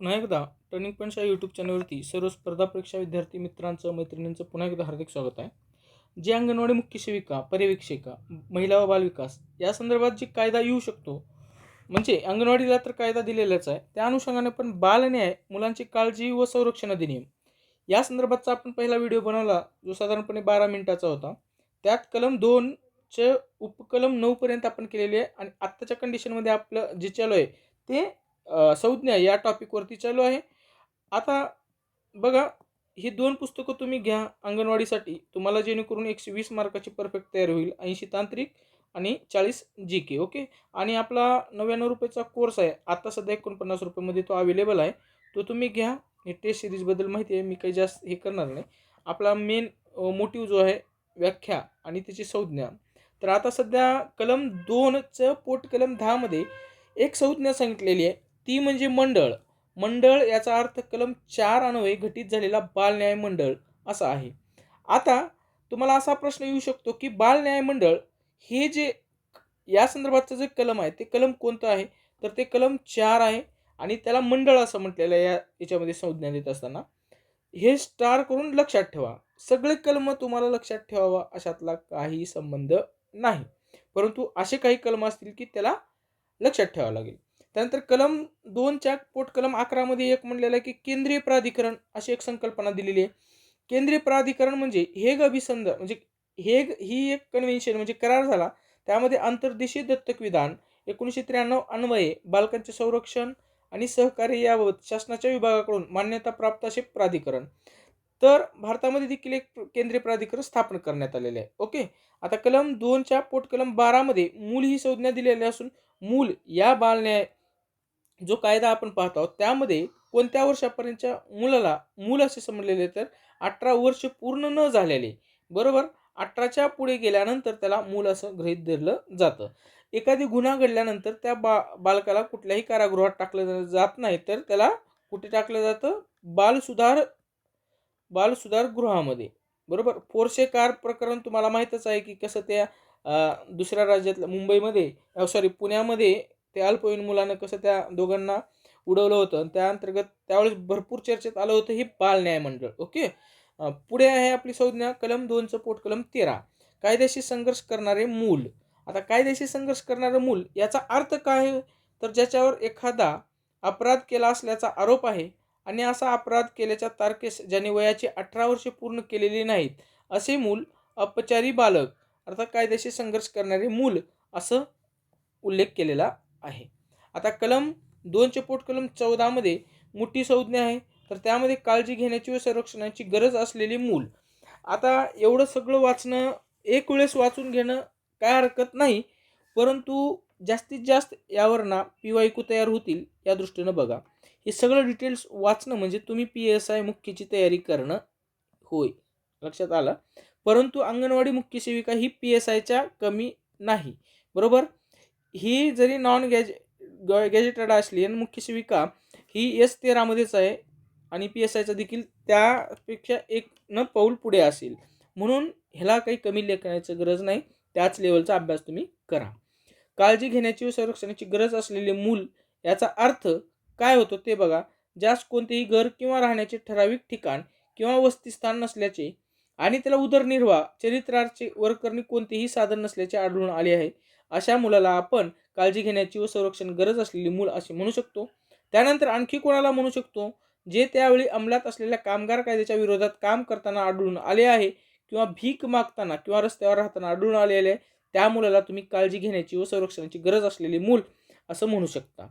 पुन्हा एकदा turning points या यूट्यूब चॅनलवरती सर्व स्पर्धा परीक्षा विद्यार्थी मित्रांचं मैत्रिणींचं पुन्हा एकदा हार्दिक स्वागत आहे. जे अंगणवाडी मुख्य सेविका पर्यवेक्षिका महिला व बालविकास या संदर्भात जे कायदा येऊ शकतो म्हणजे अंगणवाडीला तर कायदा दिलेलाच आहे. त्या अनुषंगाने पण बालन्याय मुलांची काळजी व संरक्षण अधिनियम या संदर्भातचा आपण पहिला व्हिडिओ बनवला जो साधारणपणे बारा मिनिटाचा होता. त्यात कलम दोनचे उपकलम नऊपर्यंत आपण केलेली आहे आणि आत्ताच्या कंडिशनमध्ये आपलं जे चालू आहे ते संज्ञा या टॉपिकवरती चालू आहे. आता बघा ही दोन पुस्तकं तुम्ही घ्या अंगणवाडीसाठी. तुम्हाला जेणेकरून एकशे वीस मार्काची परफेक्ट तयार होईल ऐंशी तांत्रिक आणि चाळीस जी के ओके आणि आपला नव्याण्णव रुपयाचा कोर्स आहे. आता सध्या एकोणपन्नास रुपयामध्ये तो अवेलेबल आहे. तो तुम्ही घ्या. हे टेस्ट सिरीजबद्दल माहिती आहे. मी काही जास्त हे करणार नाही. आपला मेन मोटिव्ह जो आहे व्याख्या आणि त्याची संज्ञा. तर आता सध्या कलम दोनचं पोट कलम दहामध्ये एक संज्ञा सांगितलेली आहे. ती म्हणजे मंडळ. मंडळ याचा अर्थ कलम चार अन्वये घटित झालेला बालन्याय मंडळ असा आहे. आता तुम्हाला असा प्रश्न येऊ शकतो की बालन्याय मंडळ हे जे या संदर्भातचं जे कलम आहे ते कलम कोणतं आहे? तर ते कलम चार आहे आणि त्याला मंडळ असं म्हटलेलं आहे या याच्यामध्ये संज्ञा देत असताना. हे स्टार करून लक्षात ठेवा. सगळे कलम तुम्हाला लक्षात ठेवावा अशातला काही संबंध नाही. परंतु असे काही कलम असतील की त्याला लक्षात ठेवावं लागेल. त्यानंतर कलम दोनच्या पोट कलम अकरामध्ये एक म्हणलेलं आहे की केंद्रीय प्राधिकरण अशी एक संकल्पना दिलेली आहे. केंद्रीय प्राधिकरण म्हणजे हेग अभिसंध म्हणजे हेग ही एक कन्व्हेन्शन म्हणजे करार झाला. त्यामध्ये आंतरदेशीय दत्तक विधान एकोणीसशे त्र्याण्णव अन्वये बालकांचे संरक्षण आणि सहकार्य याबाबत शासनाच्या विभागाकडून मान्यता प्राप्त असे प्राधिकरण. तर भारतामध्ये देखील एक केंद्रीय प्राधिकरण स्थापन करण्यात आलेले आहे. ओके? आता कलम दोनच्या पोट कलम बारामध्ये मूल ही संज्ञा दिलेली असून मूल या बालन्याय जो कायदा आपण पाहत आहोत त्यामध्ये कोणत्या वर्षापर्यंतच्या मुलाला मूल असे समजलेले तर अठरा वर्ष पूर्ण न झालेले बरोबर? अठराच्या पुढे गेल्यानंतर त्याला मूल असं गृहीत धरलं जातं. एखादी गुन्हा घडल्यानंतर त्या बा बालकाला कुठल्याही कारागृहात टाकलं जात नाही तर त्याला कुठे टाकलं जातं? बालसुधार बालसुधार गृहामध्ये बरोबर? फोरशे कार प्रकरण तुम्हाला माहीतच आहे की कसं त्या दुसऱ्या राज्यातल्या मुंबईमध्ये सॉरी पुण्यामध्ये ते अल्पवयीन मुलानं कसं त्या दोघांना उडवलं होतं आणि त्या अंतर्गत त्यावेळेस भरपूर चर्चेत आलं होतं हे बाल न्याय मंडळ ओके? पुढे आहे आपली संज्ञा कलम दोनचं पोट कलम तेरा. कायद्याशी संघर्ष करणारे मूल. आता कायद्याशी संघर्ष करणारं मूल याचा अर्थ काय? आहे? तर ज्याच्यावर एखादा अपराध केला असल्याचा आरोप आहे आणि असा अपराध केल्याच्या तारखेस ज्याने वयाची अठरा वर्षे पूर्ण केलेली नाहीत असे मूल अपचारी बालक अर्थात कायद्याशी संघर्ष करणारे मूल असं उल्लेख केलेला आहे. आता कलम दोनचे पोट कलम चौदामध्ये मोठी संज्ञा आहे. तर त्यामध्ये काळजी घेण्याची व संरक्षणाची गरज असलेली मूल. आता एवढं सगळं वाचणं एक वेळेस वाचून घेणं काय हरकत नाही. परंतु जास्तीत जास्त यावर ना पी वाय तयार होतील या दृष्टीनं बघा. हे सगळं डिटेल्स वाचणं म्हणजे तुम्ही पी एस आय मुख्यची तयारी करणं होय. लक्षात आलं. परंतु अंगणवाडी मुख्य सेविका ही पी एस आयच्या कमी नाही. बरोबर? ही जरी नॉन गॅज गॅजेटेड असली आणि मुख्य सेविका ही एस तेरामध्येच आहे आणि पी एस आयचा देखील त्यापेक्षा एक न पाऊल पुढे असेल. म्हणून ह्याला काही कमी लेखण्याची गरज नाही. त्याच लेवलचा अभ्यास तुम्ही करा. काळजी घेण्याची व संरक्षणाची गरज असलेले मूल याचा अर्थ काय होतो ते बघा. ज्यास कोणतेही घर किंवा राहण्याचे ठराविक ठिकाण किंवा वस्तीस्थान नसल्याचे आणि त्याला उदरनिर्वाह चरित्रार्चे वर करणे कोणतेही साधन नसल्याचे आढळून आले आहे. अशा मुलाला आपण काळजी घेण्याची व संरक्षण गरज असलेली मूल असे म्हणू शकतो. त्यानंतर आणखी कोणाला म्हणू शकतो? जे त्यावेळी अंमलात असलेल्या कामगार कायद्याच्या विरोधात काम करताना आढळून आले आहे किंवा भीक मागताना किंवा रस्त्यावर राहताना आढळून आलेले आहे त्या मुलाला तुम्ही काळजी घेण्याची व संरक्षणाची गरज असलेले मूल असं म्हणू शकता.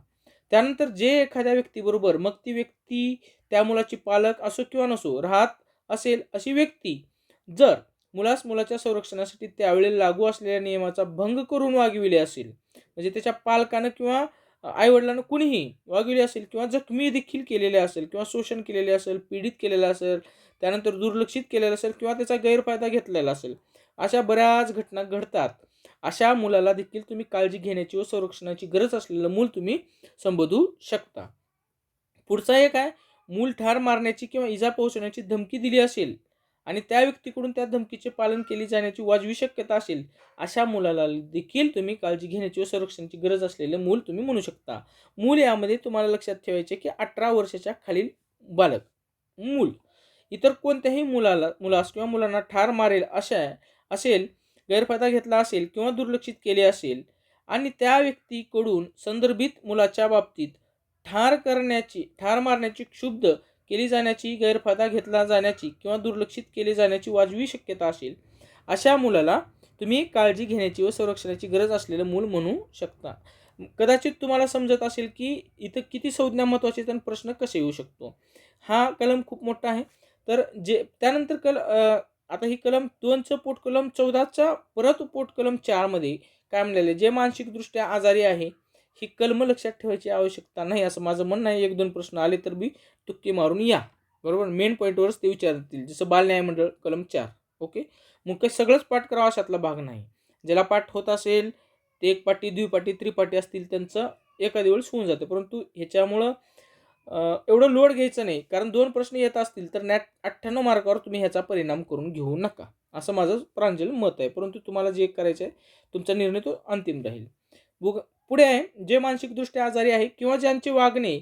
त्यानंतर जे एखाद्या व्यक्तीबरोबर मग ती व्यक्ती त्या मुलाची पालक असो किंवा नसो राहत असेल अशी व्यक्ती जर मुलास मुलाच्या संरक्षणासाठी त्यावेळी लागू असलेल्या नियमाचा भंग करून वागविले असेल. म्हणजे त्याच्या पालकानं किंवा आईवडिलांना कुणीही वागविले असेल किंवा जखमी देखील केलेले असेल किंवा शोषण केलेले असेल पीडित केलेलं असेल त्यानंतर दुर्लक्षित केलेलं असेल किंवा त्याचा गैरफायदा घेतलेला असेल अशा बऱ्याच घटना घडतात. अशा मुलाला देखील तुम्ही काळजी घेण्याची व संरक्षणाची गरज असलेलं मूल तुम्ही संबोधू शकता. पुढचा एक आहे मूल ठार मारण्याची किंवा इजा पोहोचवण्याची धमकी दिली असेल आणि त्या व्यक्तीकडून त्या धमकीचे पालन केली जाण्याची वाजवी शक्यता असेल अशा मुलाला देखील तुम्ही काळजी घेण्याची व संरक्षणाची गरज असलेले मूल तुम्ही म्हणू शकता. मूल यामध्ये तुम्हाला लक्षात ठेवायचे की अठरा वर्षाच्या खालील बालक मूल. इतर कोणत्याही मुलाला मुलास किंवा मुलांना ठार मारेल अशा असेल गैरफायदा घेतला असेल किंवा दुर्लक्षित केले असेल आणि त्या व्यक्तीकडून संदर्भित मुलाच्या बाबतीत ठार करण्याची ठार मारण्याची क्षुब्ध केली जाण्याची गैरफायदा घेतला जाण्याची किंवा दुर्लक्षित केली जाण्याची वाजवी शक्यता असेल अशा मुलाला तुम्ही काळजी घेण्याची व संरक्षणाची गरज असलेलं मूल म्हणू शकता. कदाचित तुम्हाला समजत असेल की इथं किती संज्ञा महत्त्वाची आणि प्रश्न कसे येऊ शकतो. हा कलम खूप मोठा आहे. तर जे त्यानंतर कल आता ही कलम दोनचं पोट कलम चौदाचा परत पोट कलम चारमध्ये काय म्हणलेलं आहे जे मानसिकदृष्ट्या आजारी आहे ही कलम लक्षात ठेवायची आवश्यकता नाही असं माझं म्हणणं आहे. एक दोन प्रश्न आले तर बी तुक्की मारून या. बरोबर? मेन पॉईंटवरच ते विचारतील. जसं बाल मंडळ कलम चार. ओके? मग काही सगळंच पाठ करावा अशातला भाग नाही. ज्याला पाठ होत असेल ते एक पाटी द्विपाटी त्रिपाटी असतील त्यांचं एखादी वेळेस होऊन जातं. परंतु ह्याच्यामुळं एवढं लोड घ्यायचं नाही. कारण दोन प्रश्न येत असतील तर नॅट अठ्ठ्याण्णव मार्कावर तुम्ही ह्याचा परिणाम करून घेऊ नका. असं माझं प्रांजल मत आहे. परंतु तुम्हाला जे करायचं आहे तुमचा निर्णय तो अंतिम राहील. बुक पुढे आहे जे मानसिकदृष्ट्या आजारी आहे किंवा ज्यांचे वागणे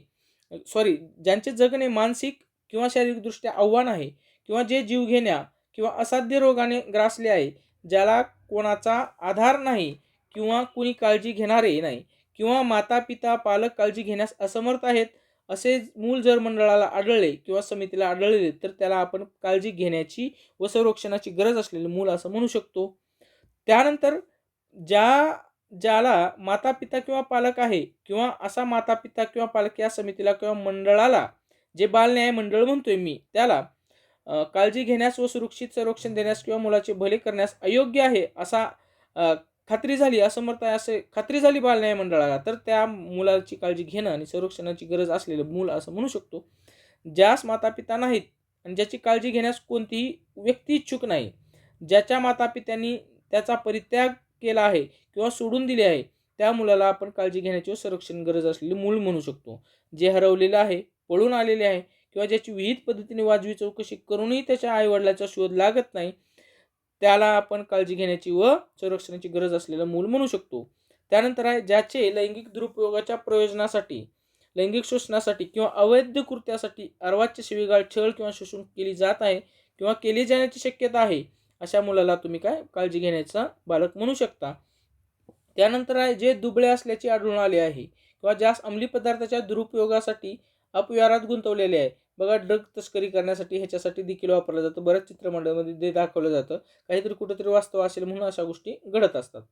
सॉरी ज्यांचे जगणे मानसिक किंवा शारीरिकदृष्ट्या आव्हान आहे किंवा जे जीवघेण्या किंवा असाध्य रोगाने ग्रासले आहे ज्याला कोणाचा आधार नाही किंवा कुणी काळजी घेणारे नाही किंवा माता पिता पालक काळजी घेण्यास असमर्थ आहेत असे मूल जर मंडळाला आढळले किंवा समितीला आढळले तर त्याला आपण काळजी घेण्याची व संरक्षणाची गरज असलेले मूल असं म्हणू शकतो. त्यानंतर ज्या ज्याला माता पिता किंवा पालक आहे किंवा असा माता पिता किंवा पालक या समितीला किंवा मंडळाला जे बालन्याय मंडळ म्हणतोय मी त्याला काळजी घेण्यास व सुरक्षित संरक्षण देण्यास किंवा मुलाचे भले करण्यास अयोग्य आहे असा खात्री झाली असमर्थ आहे असे खात्री झाली बालन्याय मंडळाला तर त्या मुलाची काळजी घेणं आणि संरक्षणाची गरज असलेलं मूल असं म्हणू शकतो. ज्यास माता पिता नाहीत आणि ज्याची काळजी घेण्यास कोणतीही व्यक्ती इच्छुक नाही ज्याच्या माता पित्यांनी त्याचा परित्याग केला आहे किंवा सोडून दिले आहे त्या मुलाला आपण काळजी घेण्याची व संरक्षण गरज असलेले मूल म्हणू शकतो. जे हरवलेलं आहे पळून आलेले आहे किंवा ज्याची विहित पद्धतीने वाजवी चौकशी करूनही त्याच्या आईवडिलाचा शोध लागत नाही त्याला आपण काळजी घेण्याची व संरक्षणाची गरज असलेलं मूल म्हणू शकतो. त्यानंतर आहे ज्याचे लैंगिक दुरुपयोगाच्या प्रयोजनासाठी लैंगिक शोषणासाठी किंवा अवैध कृत्यासाठी अर्वाच्य शिवीगाळ छळ किंवा शोषण केली जात आहे किंवा केली जाण्याची शक्यता आहे अशा मुलाला तुम्ही काय काळजी घेण्याचा बालक म्हणू शकता. त्यानंतर आहे जे दुबळे असल्याचे आढळून आले आहे किंवा ज्यास अंमली पदार्थाच्या दुरुपयोगासाठी अपव्यारात गुंतवलेले आहे. बघा ड्रग तस्करी करण्यासाठी ह्याच्यासाठी देखील वापरलं जातं. बऱ्याच चित्रमंडळामध्ये ते दाखवलं जातं. काहीतरी कुठंतरी वास्तव असेल म्हणून अशा गोष्टी घडत असतात.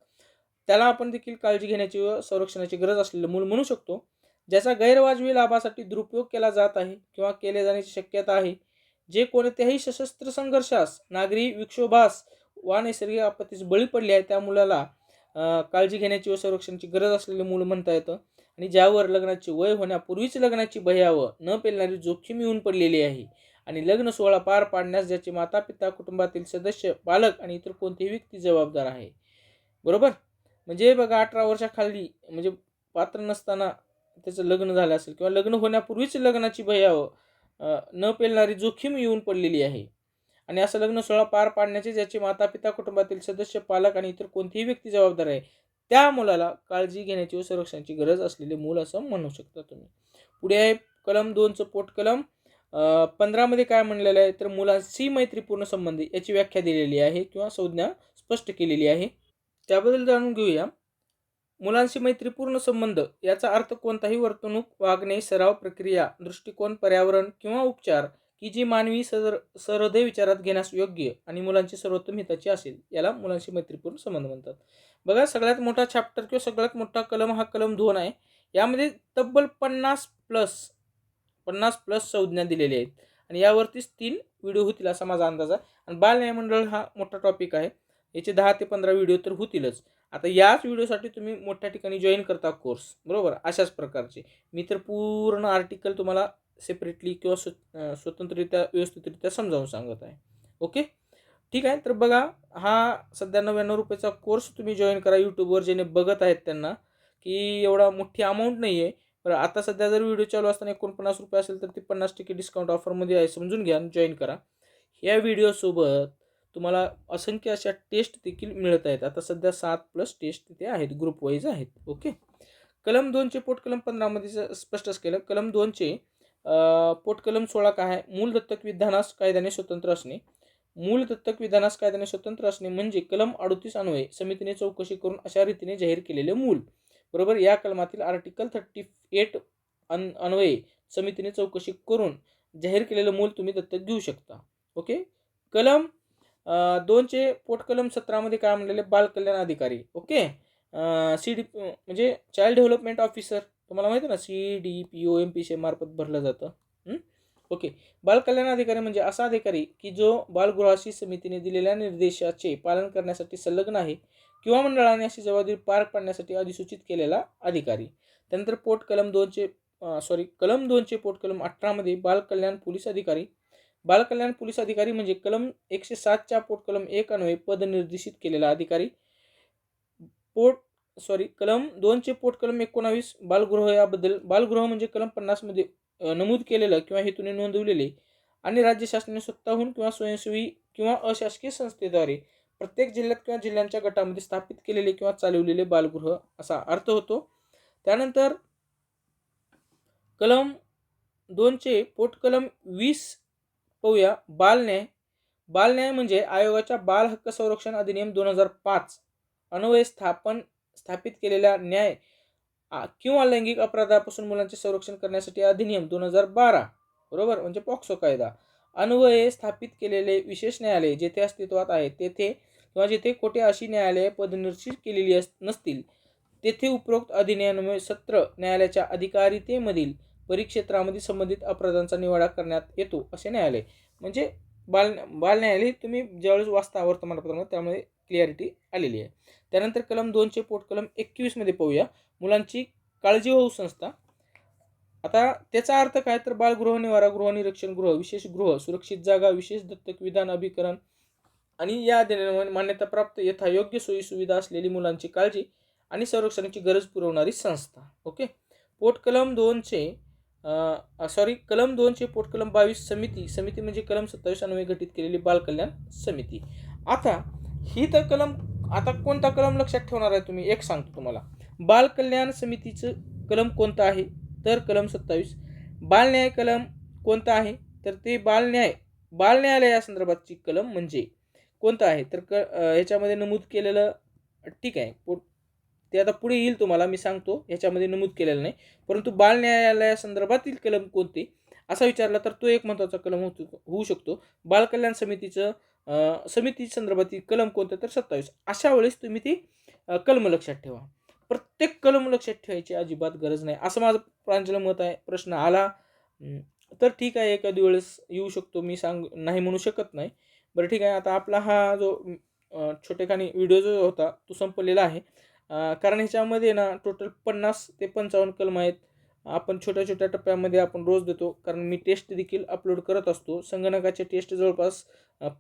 त्याला आपण देखील काळजी घेण्याची व संरक्षणाची गरज असलेलं मूल म्हणू शकतो. ज्याचा गैरवाजवी लाभासाठी दुरुपयोग केला जात आहे किंवा केले जाण्याची शक्यता आहे. जे कोणत्याही सशस्त्र संघर्षास नागरी विक्षोभास वा नैसर्गिक आपत्तीस बळी पडले आहे त्या मुलाला काळजी घेण्याची व संरक्षणाची गरज असलेले मूल म्हणता येतं. आणि ज्यावर लग्नाचे वय होण्यापूर्वीच लग्नाची भयावह न पेलणारी जोखीम येऊन पडलेली आहे. आणि लग्न सोहळा पार पाडण्यास ज्याचे माता पिता कुटुंबातील सदस्य पालक आणि इतर कोणतीही व्यक्ती जबाबदार आहे. बरोबर? म्हणजे बघा अठरा वर्षाखाली म्हणजे पात्र नसताना त्याचं लग्न झालं असेल किंवा लग्न होण्यापूर्वीच लग्नाची भयावं न पेलणारी जोखीम येऊन पडलेली आहे. आणि असं लग्न सोहळा पार पाडण्याचे ज्याचे माता पिता कुटुंबातील सदस्य पालक आणि इतर कोणतीही व्यक्ती जबाबदार आहे त्या मुलाला काळजी घेण्याची व संरक्षणाची गरज असलेले मूल असं म्हणू शकता तुम्ही. पुढे आहे कलम दोनचं पोट कलम. पंधरामध्ये काय म्हणलेलं आहे? तर मुलांशी मैत्रीपूर्ण संबंध याची व्याख्या दिलेली आहे किंवा संज्ञा स्पष्ट केलेली आहे. त्याबद्दल जाणून घेऊया. मुलांशी मैत्रीपूर्ण संबंध याचा अर्थ कोणताही वर्तणूक वागणे सराव प्रक्रिया दृष्टिकोन पर्यावरण किंवा उपचार की जी मानवी सर सहृदय विचारात घेण्यास योग्य आणि मुलांची सर्वोत्तम हिताची असेल याला मुलांशी मैत्रीपूर्ण संबंध म्हणतात. बघा सगळ्यात मोठा चॅप्टर किंवा सगळ्यात मोठा कलम हा कलम दोन आहे. यामध्ये तब्बल पन्नास प्लस पन्नास प्लस संज्ञा दिलेल्या आहेत. आणि यावरतीच तीन व्हिडिओ होतील असा माझा अंदाज आहे. आणि बाल न्यायमंडळ हा मोठा टॉपिक आहे. याचे दहा ते पंधरा व्हिडिओ तर होतीलच. आता याच व्हिडिओसाठी तुम्ही मोठ्या ठिकाणी जॉईन करता कोर्स बरोबर? अशाच प्रकारचे. मी तर पूर्ण आर्टिकल तुम्हाला सेपरेटली किंवा स्व स्वतंत्ररित्या व्यवस्थितरित्या समजावून सांगत आहे. ओके ठीक आहे? तर बघा हा सध्या नव्याण्णव रुपयाचा कोर्स तुम्ही जॉईन करा यूट्यूबवर ज्याने बघत आहेत त्यांना की एवढा मोठी अमाऊंट नाही आहे बरं आता सध्या जर व्हिडिओ चालू असताना एकोणपन्नास रुपये असेल तर ती पन्नास टक्के डिस्काउंट ऑफरमध्ये आहे समजून घ्या जॉईन करा. या व्हिडिओसोबत तुम्हाला असंख्य अशा टेस्ट देखील मिळत आहेत. आता सध्या सात प्लस टेस्ट तिथे आहेत ग्रुप वाईज आहेत. ओके कलम दोनचे पोटकलम पंधरामध्ये स्पष्टच केलं. कलम दोनचे पोटकलम सोळा काय आहे? मूल दत्तक विधानास कायद्याने स्वतंत्र असणे. मूल दत्तक विधानास कायद्याने स्वतंत्र असणे म्हणजे कलम अडतीस अन्वये समितीने चौकशी करून अशा रीतीने जाहीर केलेले मूल. बरोबर? या कलमातील आर्टिकल थर्टी एट अन अन्वये समितीने चौकशी करून जाहीर केलेलं मूल तुम्ही दत्तक घेऊ शकता. ओके कलम दोनचे पोटकलम सत्रामध्ये सतरामध्ये काय म्हणलेले बाल कल्याण अधिकारी ओके? सी डी म्हणजे चाइल्ड डेव्हलपमेंट ऑफिसर तुम्हाला माहिती आहे ना C D P O M P C मार्फत भरलं जातं ओके. बाल कल्याण अधिकारी म्हणजे असा अधिकारी की जो बालगृहाशी समितीने दिलेल्या निर्देशाचे पालन करण्यासाठी संलग्न आहे किंवा मंडळाने अशी जबाबदारी पार पाडण्यासाठी अधिसूचित केलेला अधिकारी. त्यानंतर पोट कलम दोनचे सॉरी कलम दोनचे पोट कलम अठरामध्ये बाल कल्याण पोलीस अधिकारी बालकल्याण पोलीस अधिकारी म्हणजे कलम एकशे सातच्या पोट कलम एक अन्वये पद निर्देशित केलेला अधिकारी. पोट सॉरी कलम दोनचे पोट कलम एकोणावीस बालगृह याबद्दल बालगृह म्हणजे कलम पन्नासमध्ये नमूद केलेलं किंवा हेतूने नोंदवलेले आणि राज्य शासनाने स्वतःहून किंवा स्वयंसेवी किंवा अशासकीय संस्थेद्वारे प्रत्येक जिल्ह्यात किंवा जिल्ह्यांच्या गटामध्ये स्थापित केलेले किंवा चालवलेले बालगृह असा अर्थ होतो. त्यानंतर कलम दोनचे पोटकलम वीस पाहूया. बालन्याय बालन्याय म्हणजे आयोगाच्या बाल हक्क संरक्षण अधिनियम दोन हजार पाच अन्वये स्थापन स्थापित केलेला न्याय आ, किंवा लैंगिक अपराधापासून मुलांचे संरक्षण करण्यासाठी अधिनियम दोन हजार बारा. बरोबर? म्हणजे पॉक्सो कायदा. अन्वये स्थापित केलेले विशेष न्यायालय जेथे अस्तित्वात आहे तेथे किंवा जेथे कोठे अशी न्यायालये पदनिर्शित केलेली अस नसतील तेथे उपरोक्त अधिनियम सत्र न्यायालयाच्या अधिकारितेमधील परिक्षेत्रामध्ये संबंधित अपराधांचा निवाडा करण्यात येतो असे न्यायालय. म्हणजे बाल बाल न्यायालय तुम्ही ज्यावेळेस वाचता वर्तमानपत्रामध्ये त्यामुळे क्लिअरिटी आलेली आहे. त्यानंतर कलम दोनचे पोट कलम एकवीसमध्ये पाहूया. मुलांची काळजी होऊ संस्था. आता त्याचा अर्थ काय? तर बालगृह निवारा गृहनिरीक्षण गृह विशेष गृह सुरक्षित जागा विशेष दत्तक विधान अभिकरण आणि या अधिनियमाने मान्यताप्राप्त यथायोग्य सोयी सुविधा असलेली मुलांची काळजी आणि संरक्षणाची गरज पुरवणारी संस्था. ओके? पोट कलम दोनचे सॉरी कलम दोनचे पोट कलम बावीस समिती समिती म्हणजे कलम सत्तावीस अन्वये गठीत केलेली बालकल्याण समिती. आता ही तर कलम आता कोणता कलम लक्षात ठेवणार आहे तुम्ही? एक सांगतो तुम्हाला. बाल कल्याण समितीचं कलम कोणतं आहे? तर कलम सत्तावीस. बाल न्याय कलम कोणतं आहे? तर ते बाल न्याय बाल या संदर्भातची कलम म्हणजे कोणतं आहे? तर क ह्याच्यामध्ये नमूद केलेलं ठीक आहे. पोट ते आता पुढे येईल तुम्हाला मी सांगतो. ह्याच्यामध्ये नमूद केलेलं नाही. परंतु बाल न्यायालयासंदर्भातील कलम कोणते? असा विचारला तर तो एक महत्त्वाचा कलम होतो होऊ शकतो. बालकल्याण समितीचं समिती संदर्भातील कलम कोणतं तर सत्तावीस. अशा वेळेस तुम्ही ती कलम लक्षात ठेवा. प्रत्येक कलम लक्षात ठेवायची अजिबात गरज नाही. असं माझं प्रांजल मत आहे. प्रश्न आला तर ठीक आहे. एखादी वेळेस येऊ शकतो. मी सांग नाही म्हणू शकत नाही. बरं ठीक आहे. आता आपला हा जो छोटेखानी व्हिडिओ जो होता तो संपलेला आहे. कारण ह्याच्यामध्ये ना टोटल पन्नास ते पंचावन्न कलम आहेत. आपण छोट्या छोट्या टप्प्यामध्ये आपण रोज देतो. कारण मी टेस्ट देखील अपलोड करत असतो. संगणकाचे टेस्ट जवळपास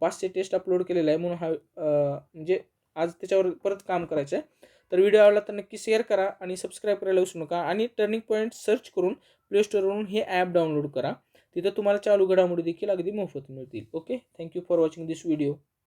पाचशे टेस्ट अपलोड केलेले आहे. म्हणून हा म्हणजे आज त्याच्यावर परत काम करायचं आहे तर व्हिडिओ आवडला तर नक्की शेअर करा आणि सबस्क्राईब करायला विसरू नका. आणि टर्निंग पॉईंट सर्च करून प्लेस्टोरवरून हे ॲप डाउनलोड करा. तिथं तुम्हाला चालू घडामोडी देखील अगदी मोफत मिळतील. Okay thank you for watching this video